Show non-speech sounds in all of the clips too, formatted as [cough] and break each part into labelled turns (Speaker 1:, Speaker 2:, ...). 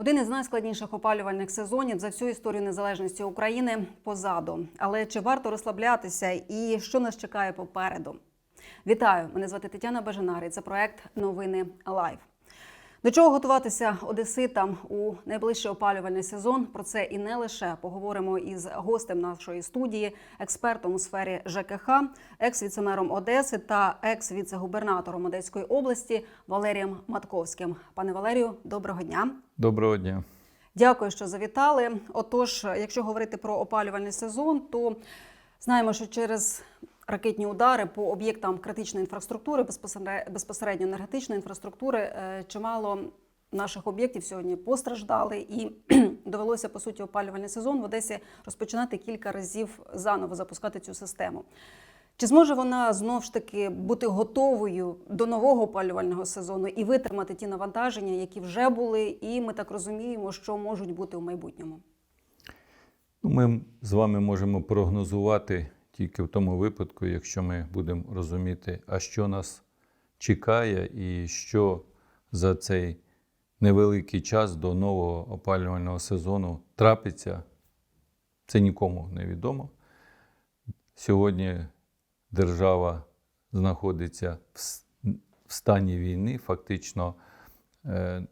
Speaker 1: Один із найскладніших опалювальних сезонів за всю історію незалежності України позаду. Але чи варто розслаблятися і що нас чекає попереду? Вітаю! Мене звати Тетяна Бажанар. і Це проект Новини Лайв. До чого готуватися одеситам у найближчий опалювальний сезон? Про це і не лише поговоримо із гостем нашої студії, експертом у сфері ЖКХ, екс-віцемером Одеси та екс-віце-губернатором Одеської області Валерієм Матковським. Пане Валерію, доброго дня.
Speaker 2: Доброго дня.
Speaker 1: Дякую, що завітали. Отож, якщо говорити про опалювальний сезон, то знаємо, що через ракетні удари по об'єктам критичної інфраструктури, безпосередньо- енергетичної інфраструктури, е, чимало наших об'єктів сьогодні постраждали, і [clears throat] довелося по суті опалювальний сезон в Одесі розпочинати кілька разів заново запускати цю систему. Чи зможе вона знов ж таки бути готовою до нового опалювального сезону і витримати ті навантаження, які вже були, і ми так розуміємо, що можуть бути у майбутньому?
Speaker 2: Ну, Ми з вами можемо прогнозувати тільки в тому випадку, якщо ми будемо розуміти, а що нас чекає, і що за цей невеликий час до нового опалювального сезону трапиться, це нікому не відомо. Сьогодні держава знаходиться в стані війни, фактично. Е,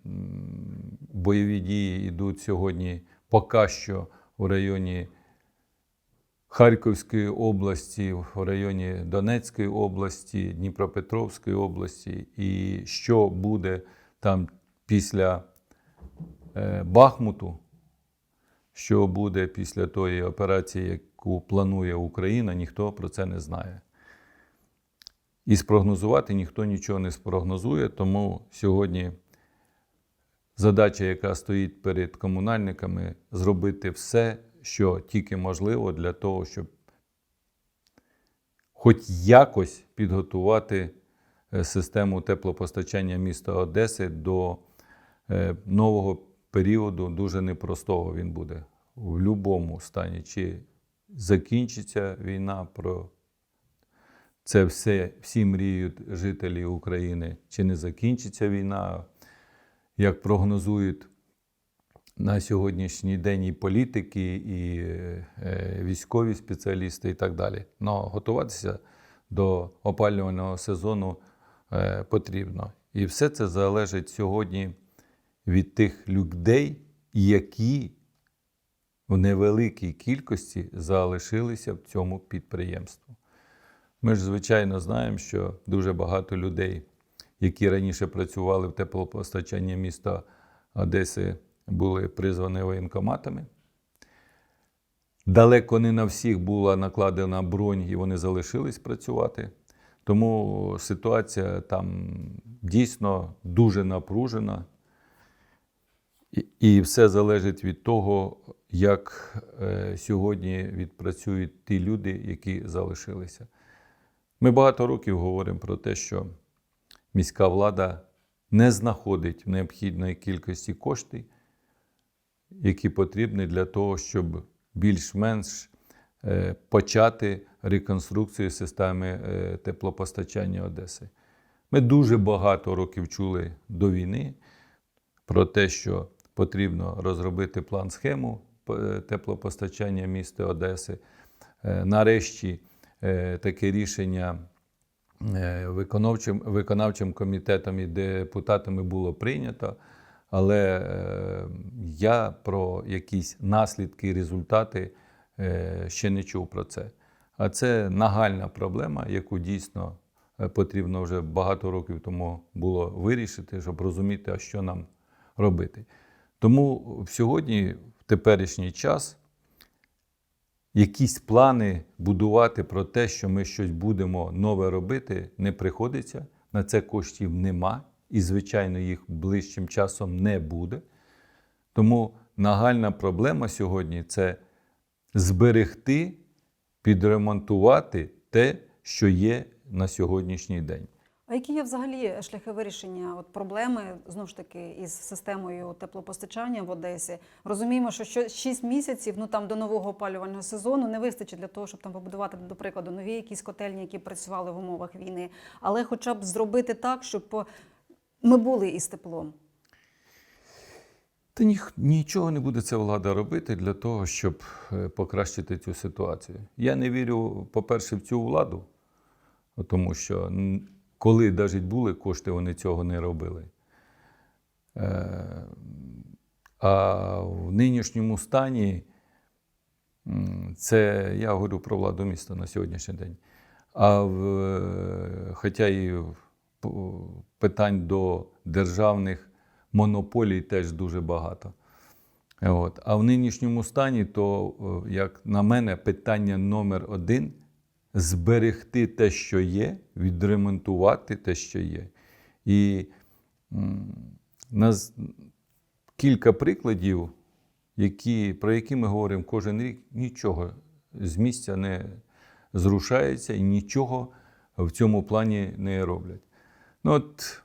Speaker 2: Бойові дії йдуть сьогодні поки що в районі Харківської області, в районі Донецької області, Дніпропетровської області. І що буде там після е, Бахмуту, що буде після тої операції, яку планує Україна, ніхто про це не знає. І спрогнозувати ніхто нічого не спрогнозує, тому сьогодні задача, яка стоїть перед комунальниками, зробити все, що тільки можливо для того, щоб хоч якось підготувати е, систему теплопостачання міста Одеси до е, нового періоду, дуже непростого він буде в будь-якому стані. Чи закінчиться війна про це все, всі мріють жителі України, чи не закінчиться війна, як прогнозують на сьогоднішній день і політики, і е, військові спеціалісти, і так далі. Но готуватися до опалювального сезону е, потрібно. І все це залежить сьогодні від тих людей, які в невеликій кількості залишилися в цьому підприємстві. Ми ж, звичайно, знаємо, що дуже багато людей, які раніше працювали в теплопостачанні міста Одеси, були призвані воєнкоматами. Далеко не на всіх була накладена бронь, і вони залишились працювати. Тому ситуація там дійсно дуже напружена. І, все залежить від того, як е, сьогодні відпрацюють ті люди, які залишилися. Ми багато років говоримо про те, що міська влада не знаходить необхідної кількості коштів, які потрібні для того, щоб більш-менш е, почати реконструкцію системи е, теплопостачання Одеси. Ми дуже багато років чули до війни про те, що потрібно розробити план схему е, теплопостачання міста Одеси. Нарешті таке рішення виконавчим, виконавчим комітетом і депутатами було прийнято. Але е, я про якісь наслідки результати е, ще не чув про це. А це нагальна проблема, яку дійсно е, потрібно вже багато років тому було вирішити, щоб розуміти, а що нам робити. Тому сьогодні, в теперішній час, якісь плани будувати про те, що ми щось будемо нове робити, не приходиться. На це коштів нема, і, звичайно, їх ближчим часом не буде. Тому нагальна проблема сьогодні це зберегти, підремонтувати те, що є на сьогоднішній день.
Speaker 1: А які є взагалі шляхи вирішення от проблеми знову ж таки із системою теплопостачання в Одесі? Розуміємо, що що 6 місяців, ну там до нового опалювального сезону не вистачить для того, щоб там побудувати, до прикладу, нові якісь котельні, які працювали в умовах війни, але хоча б зробити так, щоб ми були із теплом.
Speaker 2: Та ніх, нічого не буде ця влада робити для того, щоб е, покращити цю ситуацію. Я не вірю, по-перше, в цю владу, тому що коли навіть були кошти, вони цього не робили. Е, А в нинішньому стані це я говорю про владу міста на сьогоднішній день. А в, е, хоча і в- питань до державних монополій теж дуже багато. От. А в нинішньому стані, то, е, як на мене, питання номер один зберегти те, що є, відремонтувати те, що є. І нас кілька прикладів, які, про які ми говоримо кожен рік, нічого з місця не зрушається і нічого в цьому плані не роблять. Ну, от,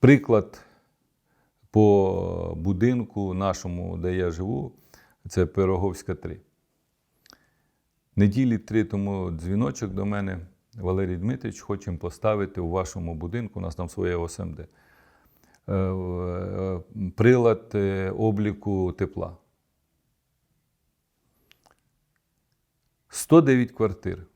Speaker 2: приклад по будинку нашому, де я живу, це Пироговська 3. Неділі три тому дзвіночок до мене. Валерій Дмитрич, хочемо поставити у вашому будинку, у нас там своє ОСМД. е, е, Прилад е, обліку тепла. 109 квартир.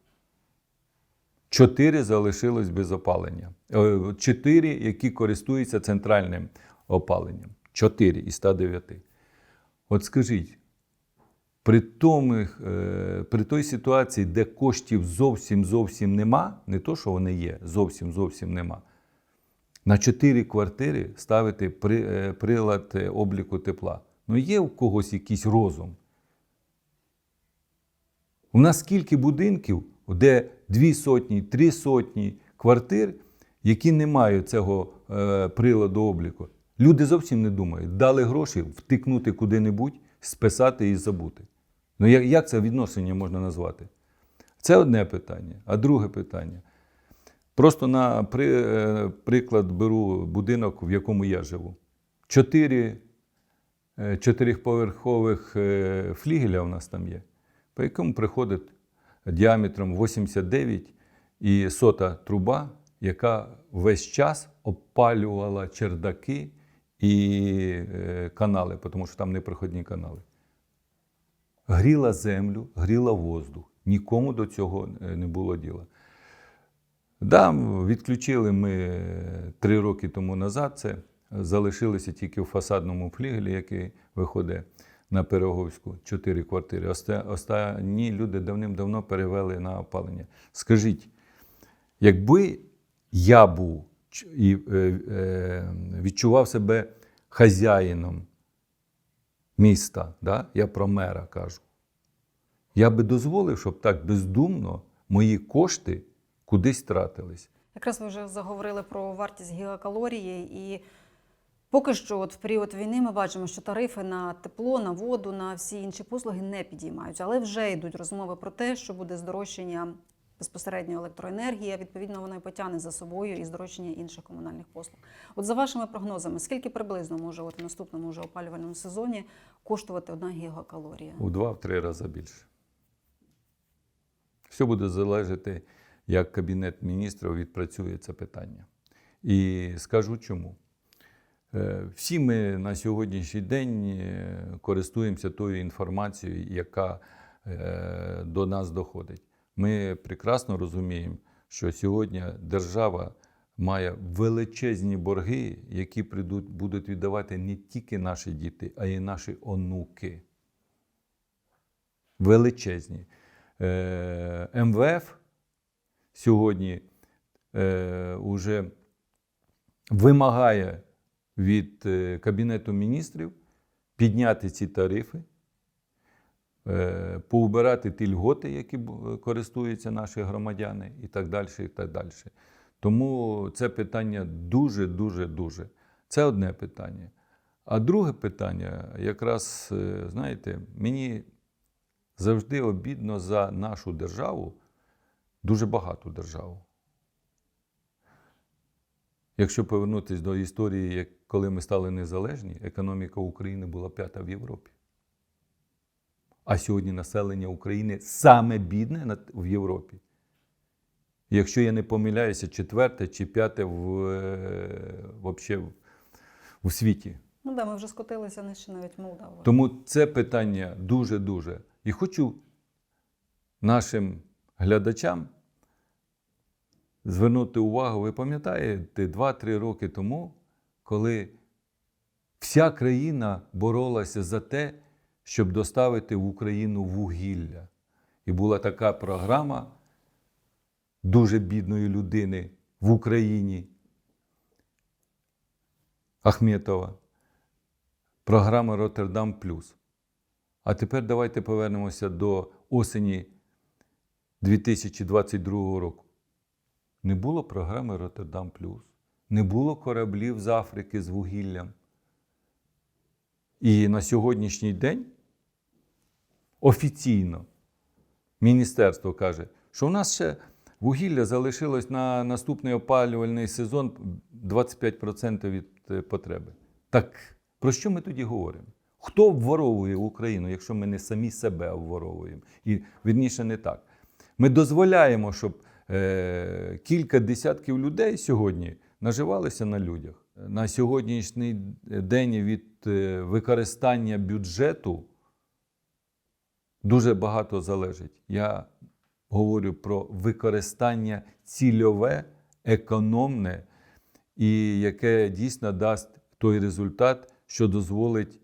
Speaker 2: Чотири залишилось без опалення. Е, Чотири, які користуються центральним опаленням. Чотири із 109. От скажіть, при, тому, е, при той ситуації, де коштів зовсім зовсім нема, не то, що вони є, зовсім зовсім нема. На чотири квартири ставити при, е, прилад обліку тепла. Ну є у когось якийсь розум. У нас скільки будинків, де дві сотні, три сотні квартир, які не мають цього е, приладу обліку. Люди зовсім не думають. Дали гроші втикнути куди-небудь, списати і забути. Ну як, це відношення можна назвати? Це одне питання. А друге питання. Просто на при, е, приклад беру будинок, в якому я живу. Чотири е, чотирьохповерхових флігеля у нас там є, по якому приходить діаметром 89 і сота труба, яка весь час опалювала чердаки і е, канали, тому що там непроходні канали. Гріла землю, гріла воздух. Нікому до цього е, не було діла. Да, відключили ми е, три роки тому назад це. Залишилися тільки в фасадному флігелі, який виходить на Пироговську, чотири квартири. Останні люди давним-давно перевели на опалення. Скажіть, якби я був і е, е, відчував себе хазяїном міста, да? я про мера кажу, я би дозволив, щоб так бездумно мої кошти кудись тратились.
Speaker 1: Якраз ви вже заговорили про вартість гігакалорії, і поки що, от в період війни, ми бачимо, що тарифи на тепло, на воду, на всі інші послуги не підіймаються. Але вже йдуть розмови про те, що буде здорожчання безпосередньо електроенергії. Відповідно, воно і потягне за собою і здорожчання інших комунальних послуг. От за вашими прогнозами, скільки приблизно може от в наступному вже опалювальному сезоні коштувати одна гігакалорія?
Speaker 2: У два-три рази більше. Все буде залежати, як Кабінет міністрів відпрацює це питання. І скажу чому. Е, Всі ми на сьогоднішній день е, користуємося тою інформацією, яка е, до нас доходить. Ми прекрасно розуміємо, що сьогодні держава має величезні борги, які прийдуть, будуть віддавати не тільки наші діти, а й наші онуки величезні. МВФ сьогодні е, уже вимагає від е, Кабінету міністрів підняти ці тарифи, е, поубирати ті льготи, які користуються наші громадяни, і так далі. І так далі. Тому це питання дуже, дуже. Це одне питання. А друге питання, якраз, е, знаєте, мені завжди обідно за нашу державу, дуже багату державу. Якщо повернутися до історії, як коли ми стали незалежні, економіка України була п'ята в Європі. А сьогодні населення України саме бідне в Європі. Якщо я не помиляюся, четверте чи п'яте в, е, вообще в, в світі.
Speaker 1: Ну да, ми вже скотилися нижче навіть Молдаву.
Speaker 2: Тому це питання дуже-дуже. І хочу нашим глядачам звернути увагу. Ви пам'ятаєте, 2-3 роки тому, коли вся країна боролася за те, щоб доставити в Україну вугілля. І була така програма дуже бідної людини в Україні Ахметова програма Роттердам Плюс. А тепер давайте повернемося до осені 2022 року. Не було програми Роттердам Плюс, не було кораблів з Африки з вугіллям. І на сьогоднішній день офіційно міністерство каже, що в нас ще вугілля залишилось на наступний опалювальний сезон 25% від е, потреби. Так про що ми тоді говоримо? Хто обворовує Україну, якщо ми не самі себе обворовуємо? І вірніше не так. Ми дозволяємо, щоб кілька десятків людей сьогодні наживалися на людях. На сьогоднішній день від е, використання бюджету дуже багато залежить. Я говорю про використання цільове, економне, і яке дійсно дасть той результат, що дозволить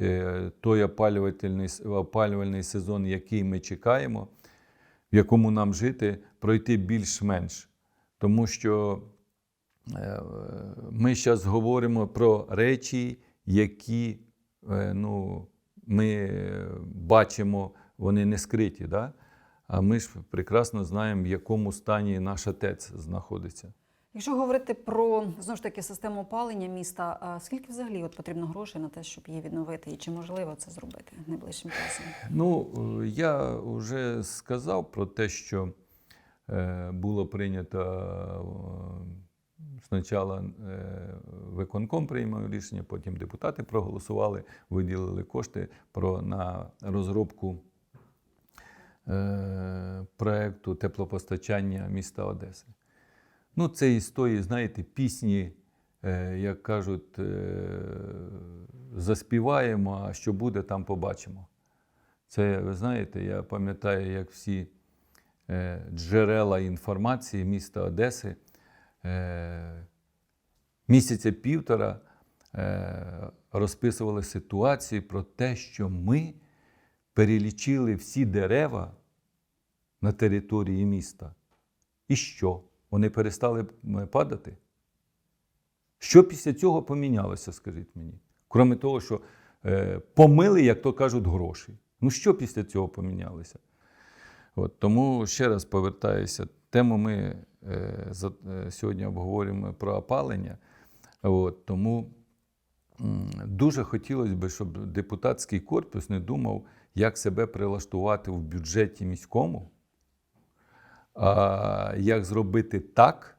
Speaker 2: е, той опалювальний, опалювальний сезон, який ми чекаємо, в якому нам жити, пройти більш-менш. Тому що е, ми зараз говоримо про речі, які е, ну, ми бачимо, вони не скриті. Да? А ми ж прекрасно знаємо, в якому стані наша ТЕЦ знаходиться.
Speaker 1: Якщо говорити про знову ж таки систему опалення міста, а скільки взагалі от потрібно грошей на те, щоб її відновити, і чи можливо це зробити найближчим часом?
Speaker 2: Ну, я вже сказав про те, що е, було прийнято е, спочатку е, виконком приймав рішення, потім депутати проголосували, виділили кошти про, на розробку проекту теплопостачання міста Одеси. Ну, це із тої, знаєте, пісні, е, як кажуть, е, заспіваємо, а що буде, там побачимо. Це, ви знаєте, я пам'ятаю, як всі е, джерела інформації міста Одеси місяця півтора розписували ситуації про те, що ми перелічили всі дерева на території міста. І що? Вони перестали падати? Що після цього помінялося, скажіть мені? Кроме того, що е, помили, як то кажуть, гроші. Ну що після цього помінялося? От, тому ще раз повертаюся. Тему ми е, за, е, сьогодні обговорюємо про опалення. От, тому м, дуже хотілося б, щоб депутатський корпус не думав, як себе прилаштувати в бюджеті міському, як зробити так,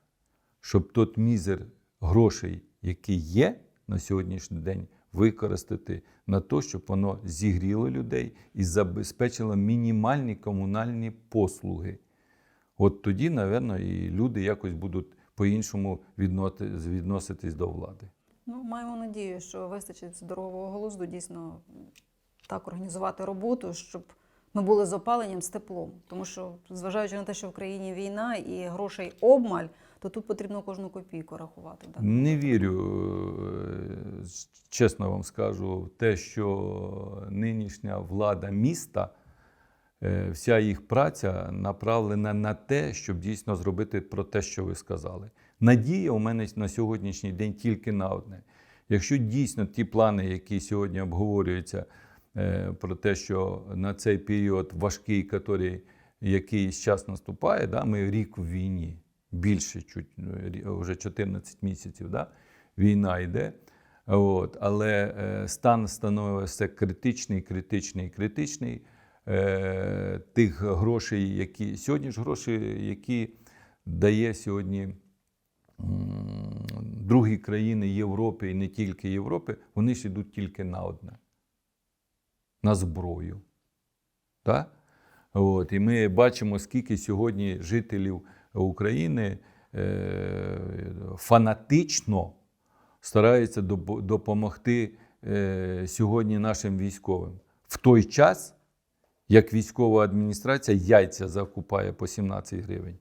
Speaker 2: щоб тот мізер грошей, який є на сьогоднішній день, використати на те, щоб воно зігріло людей і забезпечило мінімальні комунальні послуги. От тоді, напевно, і люди якось будуть по-іншому відноситись до влади.
Speaker 1: Ну, маємо надію, що вистачить здорового глузду дійсно так організувати роботу, щоб ми були з опаленням, з теплом. Тому що, зважаючи на те, що в країні війна і грошей обмаль, то тут потрібно кожну копійку рахувати. даному
Speaker 2: Не вірю, е, чесно вам скажу, в те, що нинішня влада міста, е, вся їх праця направлена на те, щоб дійсно зробити про те, що ви сказали. Надія у мене на сьогоднішній день тільки на одне. Якщо дійсно ті плани, які сьогодні обговорюються, про те, що на цей період важкий, який, який зараз наступає, да, ми рік в війні, більше чуть, е, вже 14 місяців, да, війна йде. От, але е, стан становився критичний, критичний, критичний. Е, тих грошей, які сьогодні ж гроші, які дає сьогодні другі країни Європи і не тільки Європи, вони ж йдуть тільки на одне на зброю. Так? От, і ми бачимо, скільки сьогодні жителів України е, фанатично стараються допомогти е, сьогодні нашим військовим. В той час, як військова адміністрація яйця закупає по 17 гривень.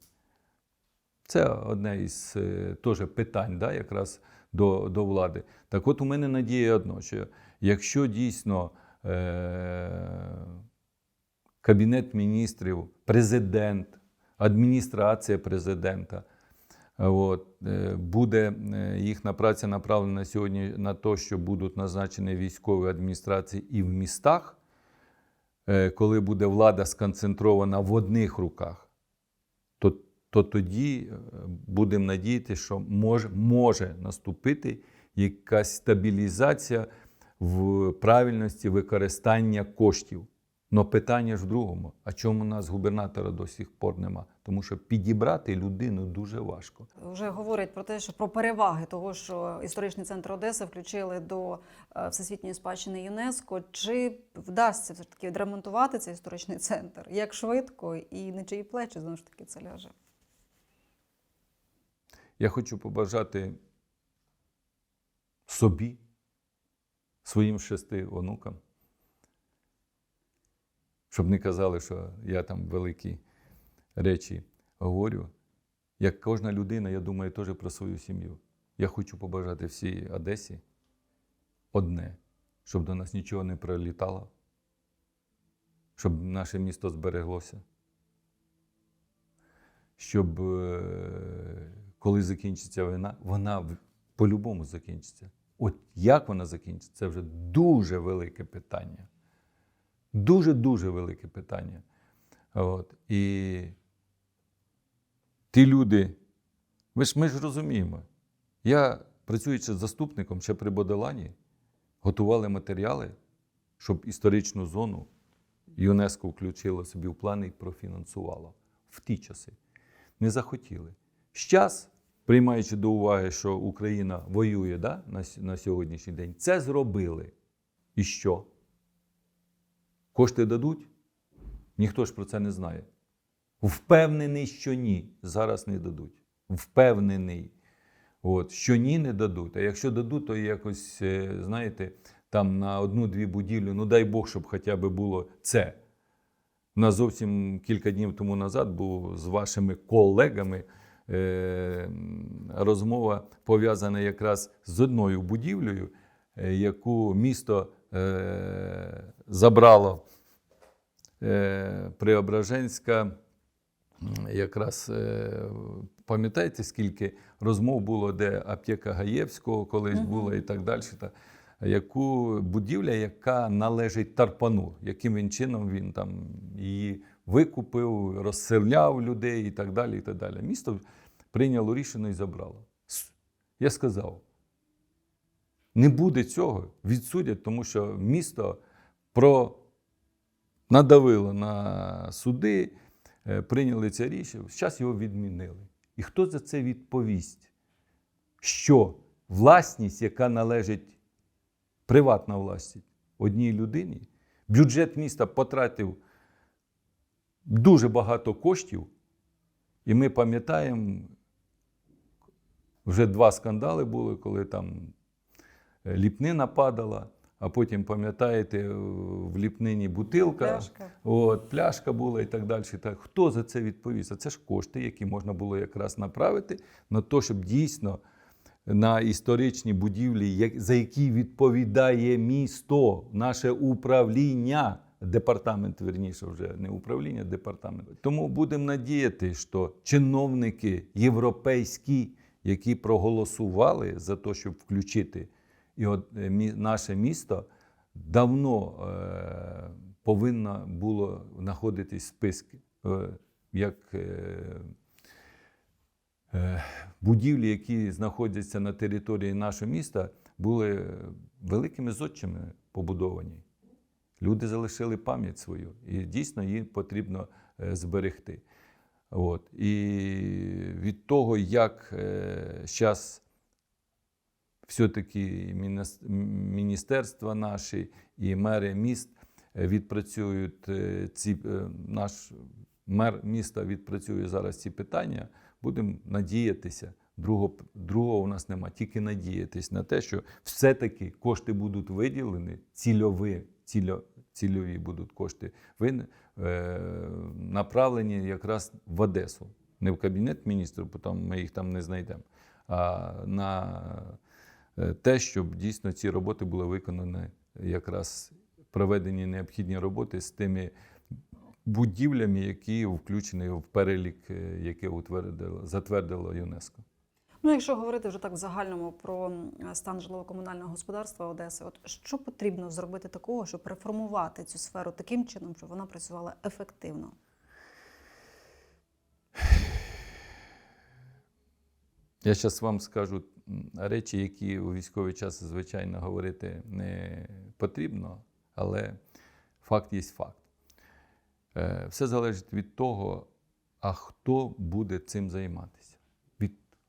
Speaker 2: Це одне із е, теж питань, да, якраз до, до влади. Так от у мене надія одно, що якщо дійсно Кабінет міністрів, президент, адміністрація президента, е, от, е, буде е, їхня праця направлена сьогодні на те, що будуть назначені військові адміністрації і в містах, е, коли буде влада сконцентрована в одних руках, то, то тоді е, будемо надіятися, що може, може наступити якась стабілізація в правильності використання коштів. Но питання ж в другому: а чому у нас губернатора до сих пор нема? Тому що підібрати людину дуже важко.
Speaker 1: Вже говорять про те, що про переваги того, що історичний центр Одеси включили до е, всесвітньої спадщини ЮНЕСКо. Чи вдасться все ж таки відремонтувати цей історичний центр? Як швидко і на чиї плечі знову ж таки це ляже?
Speaker 2: Я хочу побажати собі, своїм шести онукам, щоб не казали, що я там великі речі говорю. Як кожна людина, я думаю теж про свою сім'ю. Я хочу побажати всій Одесі одне, щоб до нас нічого не прилітало, щоб наше місто збереглося, щоб е, коли закінчиться війна, вона по-любому закінчиться. От як вона закінчиться, це вже дуже велике питання. Дуже-дуже велике питання. От. І ті люди, ми ж, ми ж розуміємо, я, працюючи заступником ще при Боделані, готували матеріали, щоб історичну зону ЮНЕСКО включило собі в плани і профінансувало в ті часи. Не захотіли. Щас, приймаючи до уваги, що Україна воює да, на, на сьогоднішній день, це зробили. І що? Кошти дадуть? Ніхто ж про це не знає. Впевнений, що ні. Зараз не дадуть. Впевнений. От, що ні, не дадуть. А якщо дадуть, то якось, е, знаєте, там на одну-дві будівлі, ну дай Бог, щоб хоча б було це. У нас зовсім кілька днів тому назад був з вашими колегами розмова пов'язана якраз з одною будівлею, е, яку місто е, забрало е, Преображенська. Якраз е, пам'ятаєте, скільки розмов було, де аптека Гаєвського колись була і так далі. Та, яку будівля, яка належить Тарпану, яким він чином він там її викупив, розселяв людей і так далі. І так далі. Місто прийняло рішення і забрало. Я сказав, не буде цього, відсудять, тому що місто про надавило на суди, е, прийняли це рішення, зараз його відмінили. І хто за це відповість? Що власність, яка належить приватна власність одній людині, бюджет міста потратив дуже багато коштів, і ми пам'ятаємо, вже два скандали були, коли там е, ліпнина падала, а потім, пам'ятаєте, в ліпнині бутилка.
Speaker 1: Пляшка.
Speaker 2: От, пляшка була і так далі. Так. Хто за це відповість? А це ж кошти, які можна було якраз направити на те, щоб дійсно на історичні будівлі, за які відповідає місто, наше управління, департамент, верніше, вже не управління, департамент. Тому будемо надіяти, що чиновники європейські, які проголосували за те, щоб включити і от е, наше місто, давно е, повинно було знаходитись в списку е, як е, е, будівлі, які знаходяться на території нашого міста, були е, великими зодчими побудовані. Люди залишили пам'ять свою, і дійсно її потрібно е, зберегти. От. І від того, як зараз все-таки і міністерства наші і мери міст е, відпрацюють е, ці, е, наш мер міста відпрацює зараз ці питання, будемо надіятися Другого, другого у нас нема. Тільки надіятись на те, що все-таки кошти будуть виділені, цільові, цільо, цільові будуть кошти вин, е, направлені якраз в Одесу. Не в Кабінет міністрів, бо там ми їх там не знайдемо, а на е, те, щоб дійсно ці роботи були виконані якраз проведені необхідні роботи з тими будівлями, які включені в перелік, е, утвердило, затвердило ЮНЕСКО.
Speaker 1: Ну, якщо говорити вже так в загальному про стан житлово-комунального господарства Одеси, от що потрібно зробити такого, щоб реформувати цю сферу таким чином, щоб вона працювала ефективно?
Speaker 2: Я зараз вам скажу речі, які у військовий час, звичайно, говорити не потрібно, але факт є факт. Е, Все залежить від того, а хто буде цим займатися.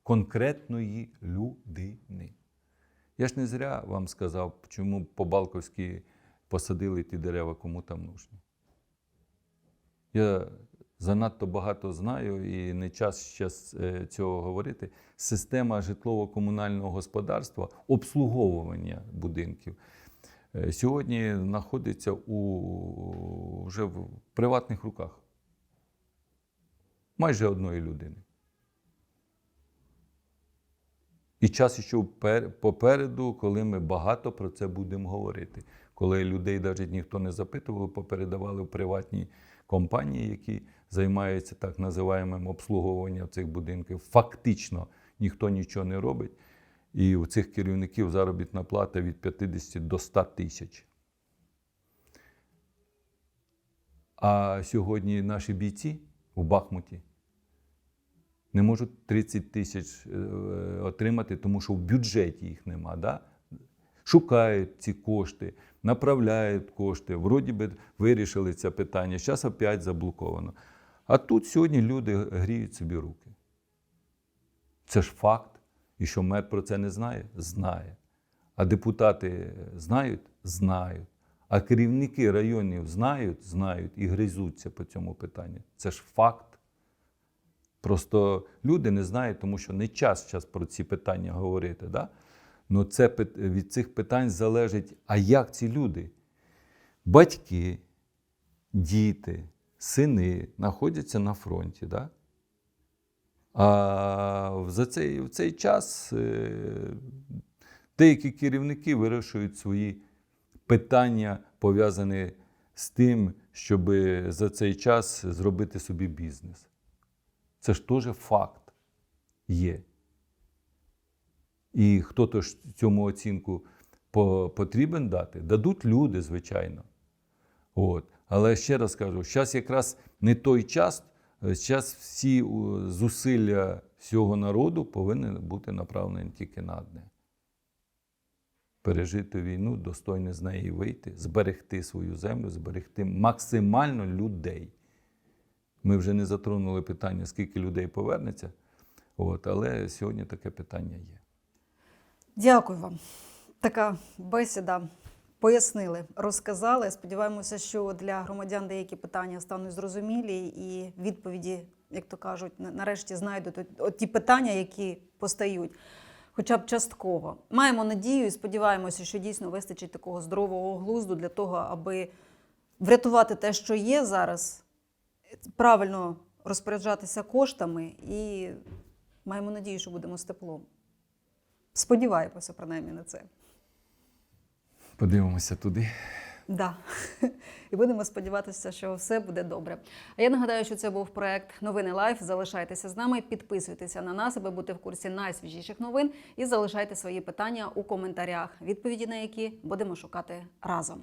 Speaker 2: Конкретної людини. Я ж не зря вам сказав, чому по Балковськи посадили ті дерева, кому там нужні. Я занадто багато знаю і не час зараз цього говорити. Система житлово-комунального господарства, обслуговування будинків е, сьогодні знаходиться у, вже в приватних руках. Майже одної людини. І час ще попереду, коли ми багато про це будемо говорити. Коли людей навіть ніхто не запитував, попередавали в приватні компанії, які займаються так називаємим обслуговуванням цих будинків. Фактично ніхто нічого не робить. І у цих керівників заробітна плата від 50 до 100 тисяч. А сьогодні наші бійці у Бахмуті не можуть 30 тисяч е, отримати, тому що в бюджеті їх нема. Да? Шукають ці кошти, направляють кошти. Вроді би вирішили це питання. Зараз опять заблоковано. А тут сьогодні люди гріють собі руки. Це ж факт. І що мер про це не знає? Знає. А депутати знають? Знають. А керівники районів знають, знають і гризуться по цьому питанню. Це ж факт. Просто люди не знають, тому що не час час про ці питання говорити. Да? Ну це від цих питань залежить, а як ці люди? Батьки, діти, сини знаходяться на фронті. Да? А за цей, в цей час е, деякі керівники вирішують свої питання, пов'язані з тим, щоб за цей час зробити собі бізнес. Це ж теж факт є. І хто то ж цьому оцінку потрібен дати? Дадуть люди, звичайно. От. Але ще раз кажу, зараз якраз не той час, зараз всі зусилля всього народу повинні бути направлені тільки на одне. Пережити війну, достойно з неї вийти, зберегти свою землю, зберегти максимально людей. Ми вже не затронули питання, скільки людей повернеться, от, але сьогодні таке питання є.
Speaker 1: Дякую вам. Така бесіда. Пояснили, розказали. Сподіваємося, що для громадян деякі питання стануть зрозумілі і відповіді, як то кажуть, нарешті знайдуть от- ті питання, які постають, хоча б частково. Маємо надію і сподіваємося, що дійсно вистачить такого здорового глузду для того, аби врятувати те, що є зараз, правильно розпоряджатися коштами, і маємо надію, що будемо з теплом. Сподіваємося, принаймні, на це.
Speaker 2: Подивимося туди.
Speaker 1: Да. [laughs] І будемо сподіватися, що все буде добре. А я нагадаю, що це був проект Новини Лайф. Залишайтеся з нами, підписуйтеся на нас, аби бути в курсі найсвіжіших новин, і залишайте свої питання у коментарях, відповіді на які будемо шукати разом.